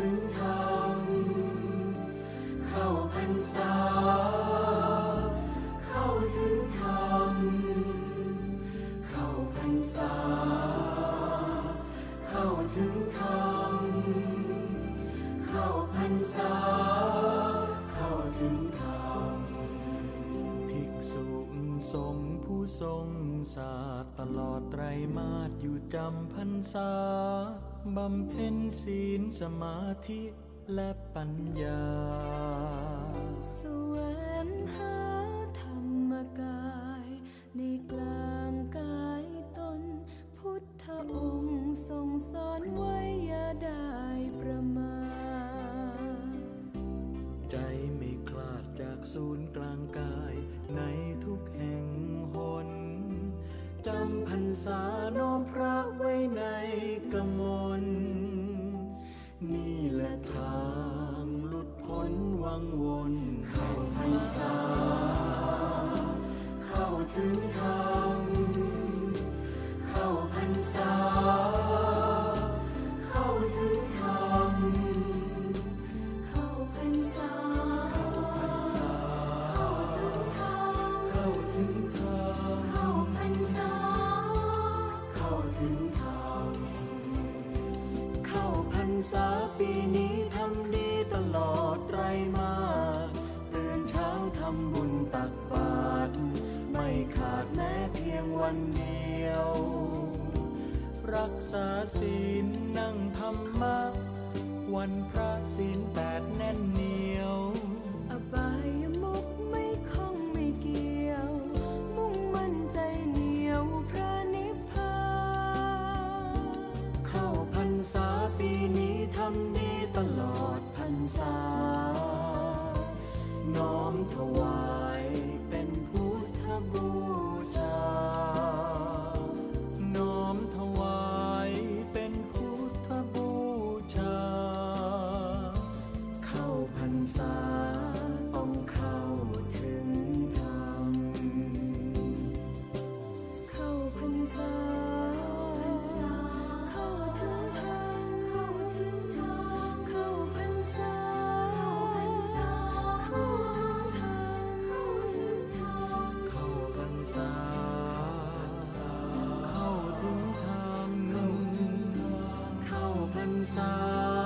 ถึงธรรมเข้าพรรษา เข้าถึงธรรมเข้าพรรษา เข้าถึงธรรมเข้าพรรษา เข้าถึงธรรมภิกษุสงฆ์ผู้ทรงศาสตร์ตลอดไตรมาสอยู่จำพรรษา บำเพ็ญศีลสมาธิและปัญญาแสวงหาธรรมกาย ในกลางกายตน พุทธองค์ทรงสอนไว้อย่าได้ประมาทใจไม่คลาดจากศูนย์กลางกายในทุกแห่งหน จำพรรษาน้อมพระไว้ในกมล นี่แหละทางหลุดพ้นวังวน เข้าพรรษา เข้าถึงทาง ษาปีนี้ทำดีตลอดไตรมาสตื่นเช้าทำบุญตักบาตรไม่ขาดแม้เพียงวันเดียว รักษาศีลนั่งธรรมะ วันพระศีลแปดแน่นเหนียว อบายมุกไม่คล้องไม่เกี่ยว มุ่งมั่นใจเหนียวพระนิพพานเข้าพรรษาปีำดีตลอดพรรษา น้อมถวาย ษา เข้าถึงธรรมเข้าพรรษา